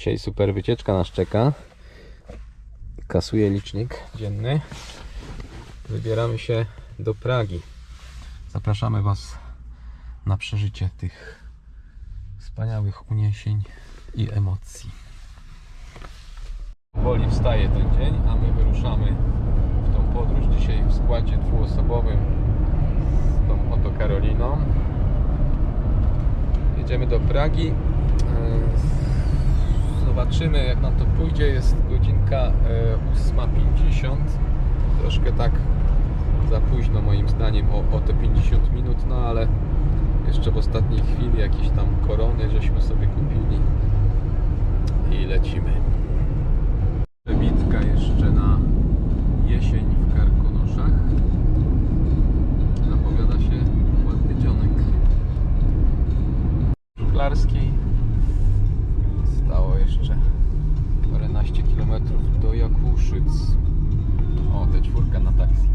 Dzisiaj super wycieczka nas czeka. Kasuję licznik dzienny. Wybieramy się do Pragi. Zapraszamy Was na przeżycie tych wspaniałych uniesień i emocji. Powoli wstaje ten dzień, a my wyruszamy w tą podróż. Dzisiaj w składzie dwuosobowym z tą oto Karoliną. Jedziemy do Pragi. Zobaczymy jak nam to pójdzie. Jest godzinka e, 8.50. Troszkę tak za późno moim zdaniem o, o te 50 minut, no ale jeszcze w ostatniej chwili jakieś tam korony żeśmy sobie kupili i lecimy. Przebitka jeszcze na jesień w Karkonoszach. Zapowiada się ładny dzionek. Żuglarskiej do Jakuszyc. O, te czwórka na taksi.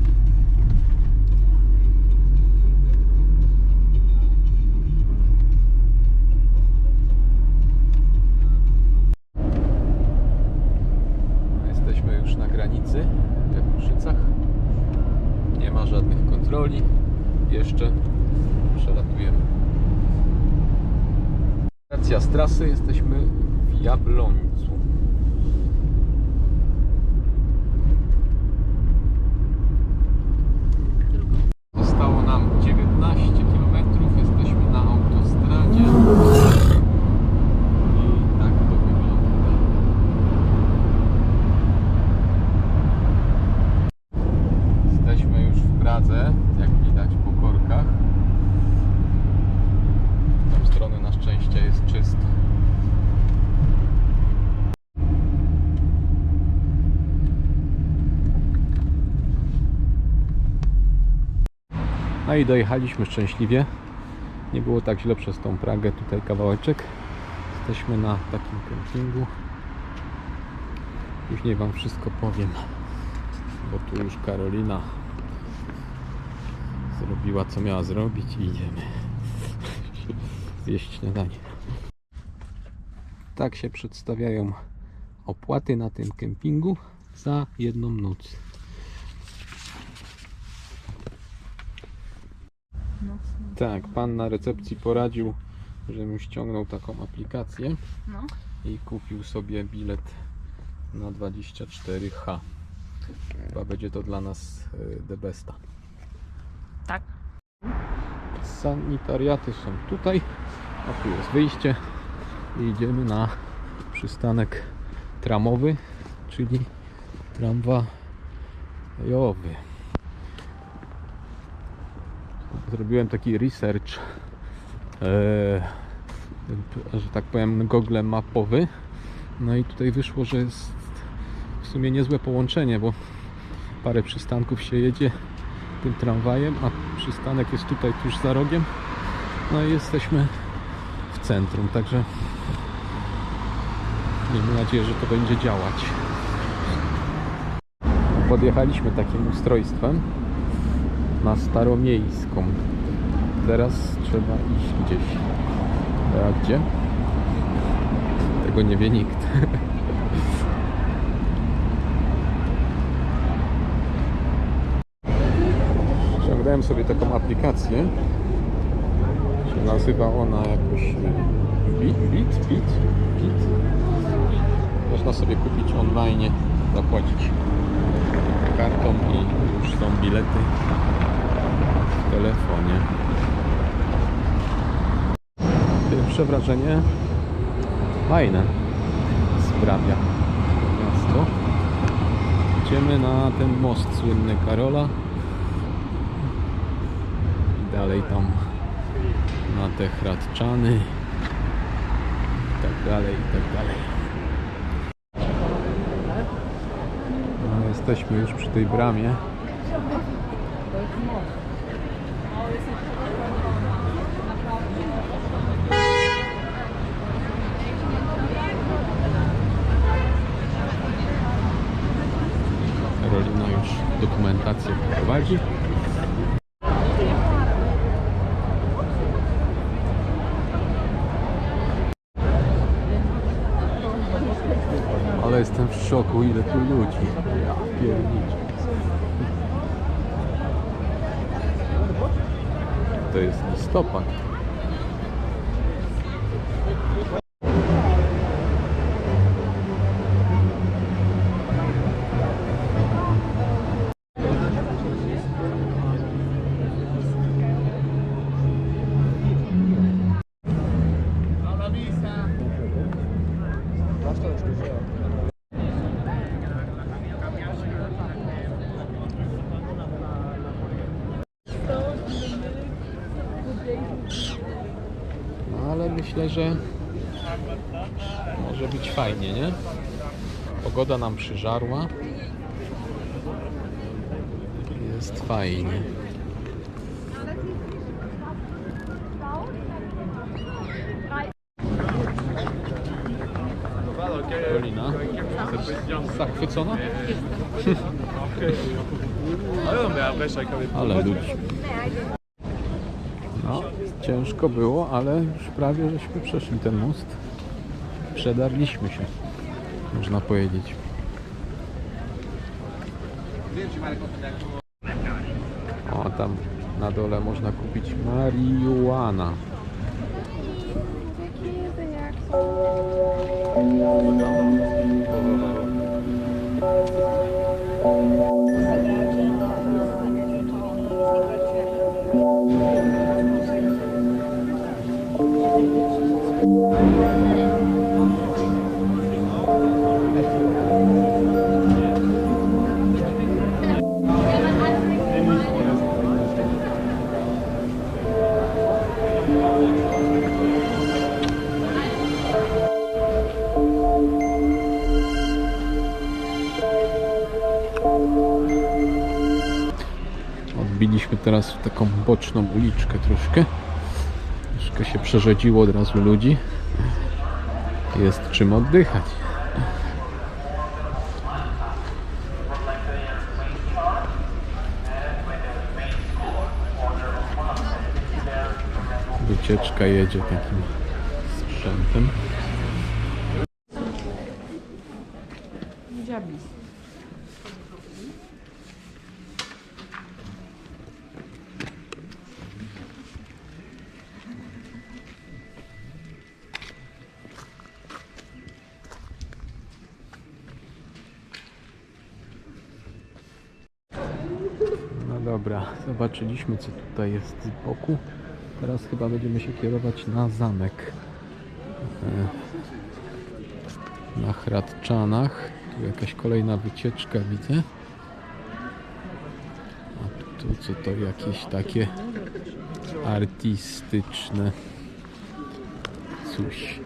No, Jesteśmy już na granicy w Jakuszycach. Nie ma żadnych kontroli. Jeszcze przelatujemy. Stacja z trasy, jesteśmy w Jablońcu. Zostało nam 19 km, jesteśmy na autostradzie. I tak to wygląda. Jesteśmy już w Pradze, jak widać po korkach. W tą stronę na szczęście jest czysto. No i dojechaliśmy szczęśliwie. Nie było tak źle przez tą Pragę, tutaj kawałeczek. Jesteśmy na takim kempingu. Później Wam wszystko powiem, bo tu już Karolina zrobiła co miała zrobić i idziemy zjeść śniadanie. Tak się przedstawiają opłaty na tym kempingu za jedną noc. Tak, pan na recepcji poradził, żebym ściągnął taką aplikację No. i kupił sobie bilet na 24H. Chyba będzie to dla nas y, the besta. Tak. Sanitariaty są tutaj, a tu jest wyjście i idziemy na przystanek tramowy, czyli tramwajowy. Zrobiłem taki research, e, że tak powiem, Google mapowy. No i tutaj wyszło, że jest w sumie niezłe połączenie, bo parę przystanków się jedzie tym tramwajem, a przystanek jest tutaj tuż za rogiem. No i jesteśmy w centrum, także miejmy nadzieję, że to będzie działać. Podjechaliśmy takim ustrojstwem na Staromiejską. Teraz trzeba iść gdzieś. A gdzie? Tego nie wie nikt. Ściągnąłem sobie taką aplikację. Nazywa ona jakoś e, Bit, Bit, Bit, Bit. Można sobie kupić online, zapłacić kartą i już są bilety telefonie. Pierwsze wrażenie fajne sprawia miasto. Idziemy na ten most słynny Karola i dalej tam na te Hradczany i tak dalej, i tak dalej. No, jesteśmy już przy tej bramie. Karolina już dokumentację prowadzi. ale jestem w szoku, ile tu ludzi. Ja pierniczę. To jest listopad. No ale myślę, że może być fajnie, nie? Pogoda nam przyżarła. Jest fajnie. Polina, zachwycona? Ale ludzi. Ciężko było, ale już prawie żeśmy przeszli ten most. Przedarliśmy się, można powiedzieć. O, tam na dole można kupić marihuana. Odbiliśmy teraz w taką boczną uliczkę troszkę. Troszkę się przerzedziło od razu ludzi. Jest czym oddychać. Wycieczka jedzie takim sprzętem. Dziabis. No dobra, zobaczyliśmy co tutaj jest z boku. Teraz chyba będziemy się kierować na zamek. E, Na Hradczanach. Tu jakaś kolejna wycieczka widzę. A tu co to jakieś takie artystyczne. Coś.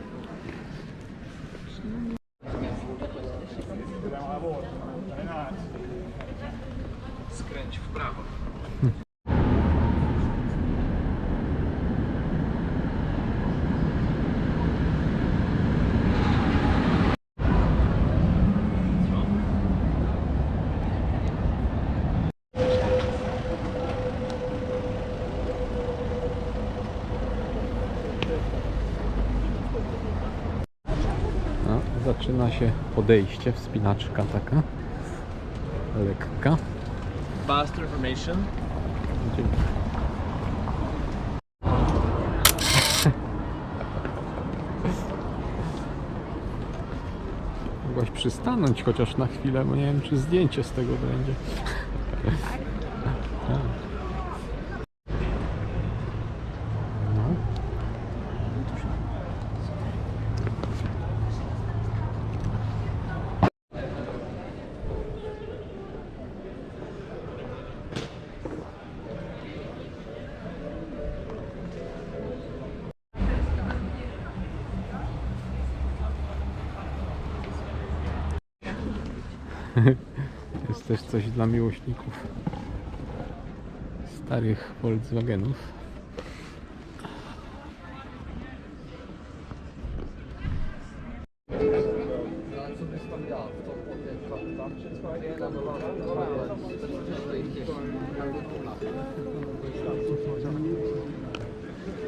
Skręć w prawo. No, zaczyna się podejście, wspinaczka taka. Lekka. Faster information. Dzięki. Mogłaś przystanąć chociaż na chwilę, bo nie wiem czy zdjęcie z tego będzie. Coś dla miłośników starych Volkswagenów.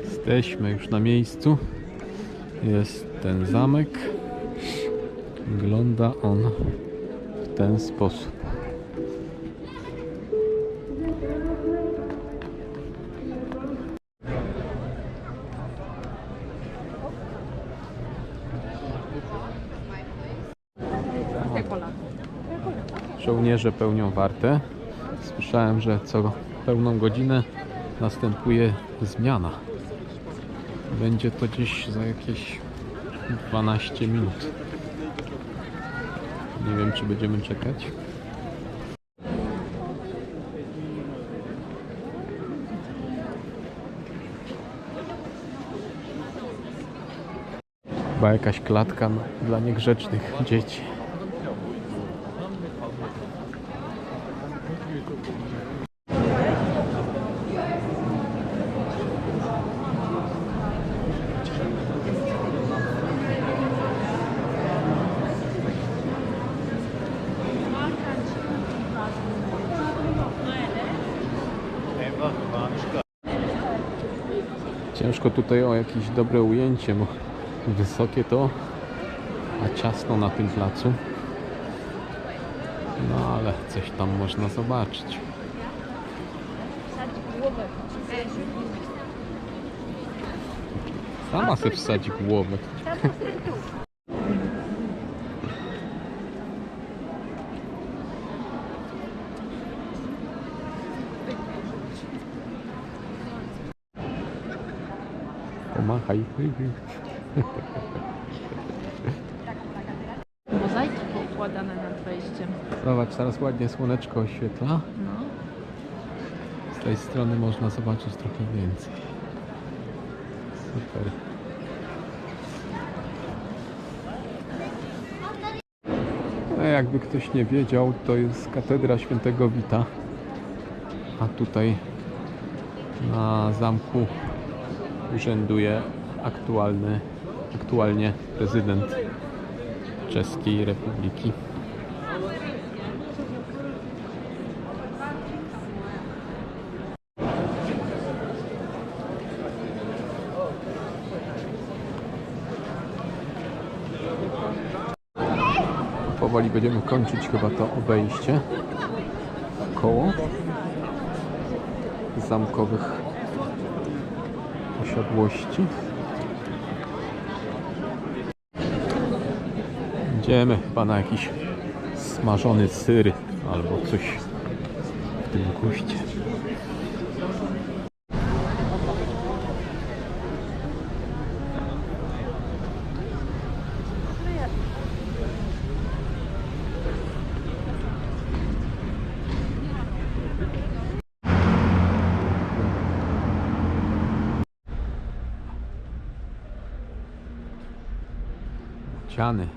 Jesteśmy już na miejscu. Jest ten zamek. Wygląda on w ten sposób. Żołnierze pełnią wartę. Słyszałem, że co pełną godzinę następuje zmiana. Będzie to gdzieś za jakieś 12 minut. Nie wiem, czy będziemy czekać. Chyba jakaś klatka dla niegrzecznych dzieci. Ciężko tutaj o jakieś dobre ujęcie, bo wysokie to, a ciasno na tym placu. No ale coś tam można zobaczyć. Sama se wsadzi głowę. Pomachaj. Mozaiki poukładane nad wejściem. Zobacz, teraz ładnie słoneczko oświetla. No. Z tej strony można zobaczyć trochę więcej. Super. No, jakby ktoś nie wiedział, to jest katedra świętego Wita. A tutaj na zamku urzęduje aktualny, aktualnie prezydent Czeskiej Republiki. Powoli będziemy kończyć chyba to obejście koło zamkowych posiadłości. Idziemy chyba na jakiś smażony syr albo coś w tym guście. Ciany,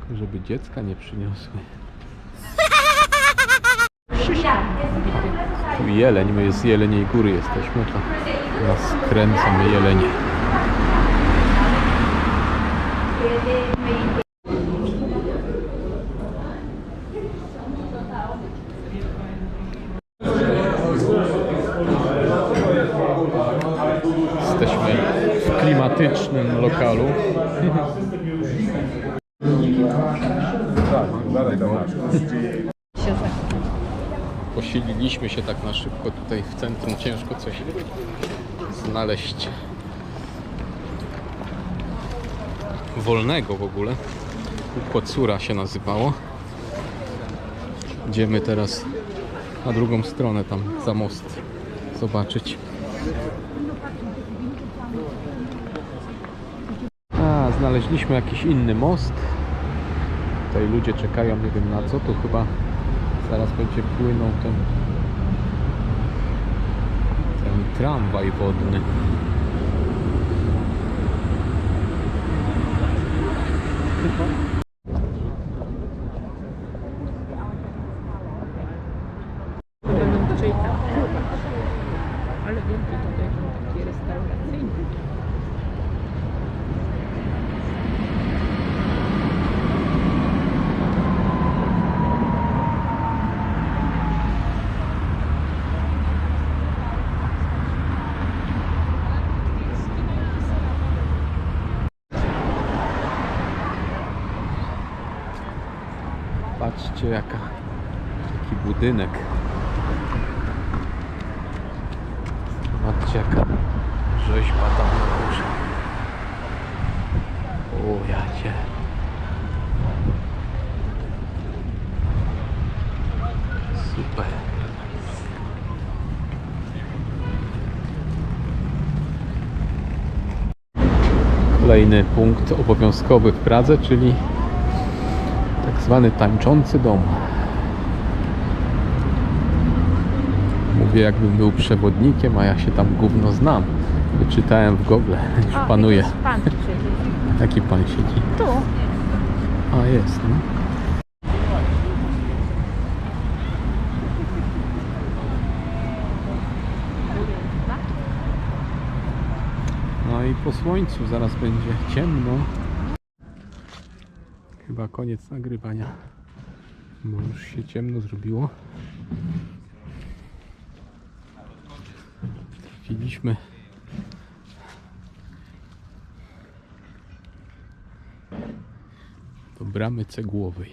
tylko żeby dziecka nie przyniosły. Tu jeleń, my z Jeleniej Góry jesteśmy, to nas kręcą jelenie. Jesteśmy w klimatycznym lokalu. Się za... Posililiśmy się tak na szybko tutaj w centrum. Ciężko coś znaleźć wolnego w ogóle. Ukłocura się nazywało. Idziemy teraz na drugą stronę, tam za most zobaczyć. A, znaleźliśmy jakiś inny most. Tutaj ludzie czekają, nie wiem na co, tu chyba zaraz będzie płynął ten ten tramwaj wodny. Będą Patrzcie jaka, jaki budynek. Zobaczcie jaka rzeźba tam na górze. O jacie. Super. Kolejny punkt obowiązkowy w Pradze, czyli tak zwany tańczący dom. Mówię jakbym był przewodnikiem, a ja się tam gówno znam. Wyczytałem w Google, już O, panuje. Pan. Jaki pan siedzi? Tu. A jest, no. No i po słońcu zaraz będzie ciemno. Chyba koniec nagrywania, bo już się ciemno zrobiło. Trafiliśmy do bramy cegłowej.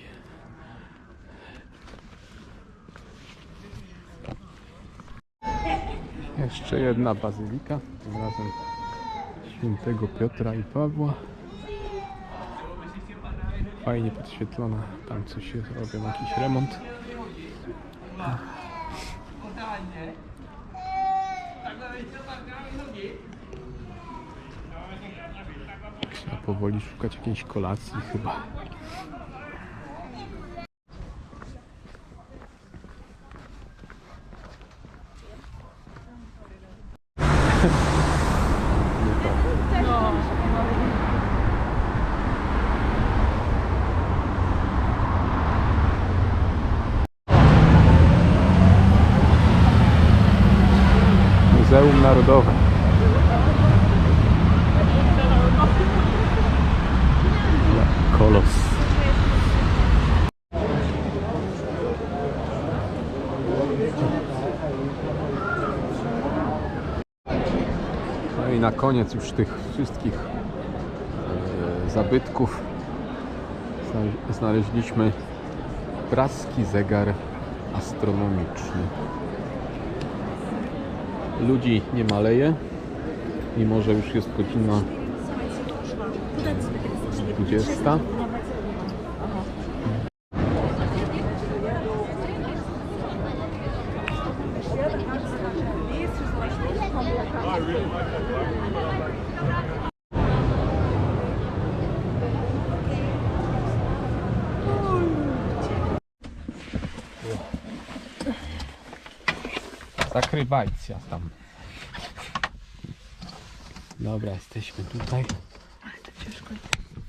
Jeszcze jedna bazylika, tym razem świętego Piotra i Pawła. Fajnie podświetlona, tam coś się robią, jakiś remont. Trzeba powoli szukać jakiejś kolacji chyba. No. Muzeum Narodowe. Kolos. No i na koniec już tych wszystkich e, zabytków zna- znaleźliśmy praski zegar astronomiczny. Ludzi nie maleje, mimo że już jest godzina 20. Zakrywajcie tam. Dobra, jesteśmy tutaj.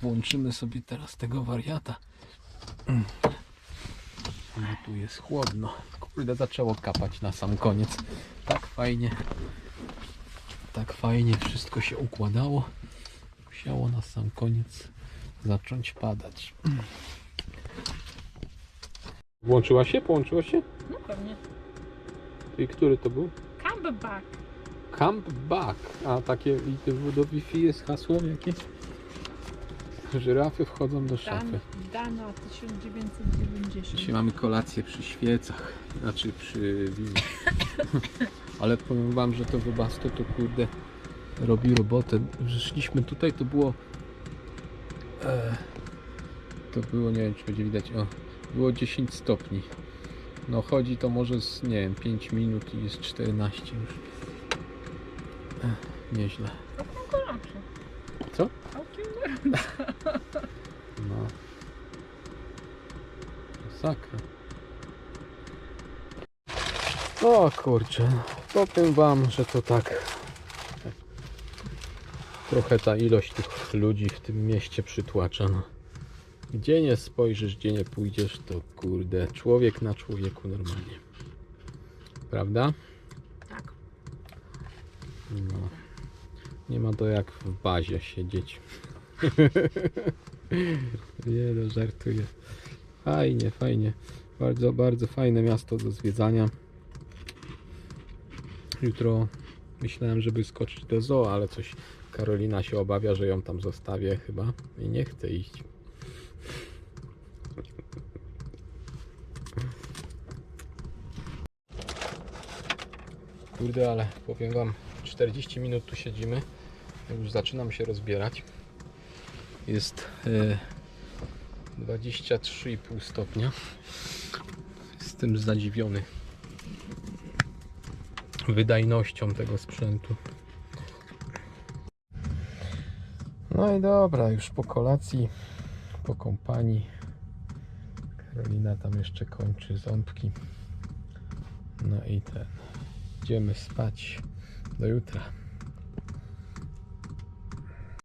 Włączymy sobie teraz tego wariata. No tu jest chłodno. Kurde, zaczęło kapać na sam koniec. Tak fajnie. Tak fajnie wszystko się układało. Musiało na sam koniec zacząć padać. Włączyła się? Połączyła się? No pewnie. I który to był? Come back. Camp Back. A takie i do Wi-Fi jest hasło jakieś? Żyrafy wchodzą do Dan, szafy. Dana 1990. Dzisiaj mamy kolację przy świecach, znaczy przy winie. Ale powiem wam, że to wybasto to kurde robi robotę. Szliśmy tutaj, to było e, to było, nie wiem czy będzie widać, o, było 10 stopni. No chodzi to może z, nie wiem, 5 minut i jest 14 już. E, nieźle. Co? Całkiem gorąco. No. Masakra. O kurczę, powiem wam, że to tak. Trochę ta ilość tych ludzi w tym mieście przytłacza. No. Gdzie nie spojrzysz, gdzie nie pójdziesz, to kurde, człowiek na człowieku normalnie. Prawda? Tak. No. Nie ma to jak w bazie siedzieć. Nie no, żartuję. Fajnie, fajnie. Bardzo, bardzo fajne miasto do zwiedzania. Jutro myślałem, żeby skoczyć do zoo, ale coś Karolina się obawia, że ją tam zostawię chyba i nie chce iść. Kurde, ale powiem Wam, 40 minut tu siedzimy. Już zaczynam się rozbierać. Jest e, 23,5 stopnia. Jestem zadziwiony wydajnością tego sprzętu. No i dobra, już po kolacji, po kompanii. Karolina tam jeszcze kończy ząbki. No i ten. Idziemy spać. Do jutra.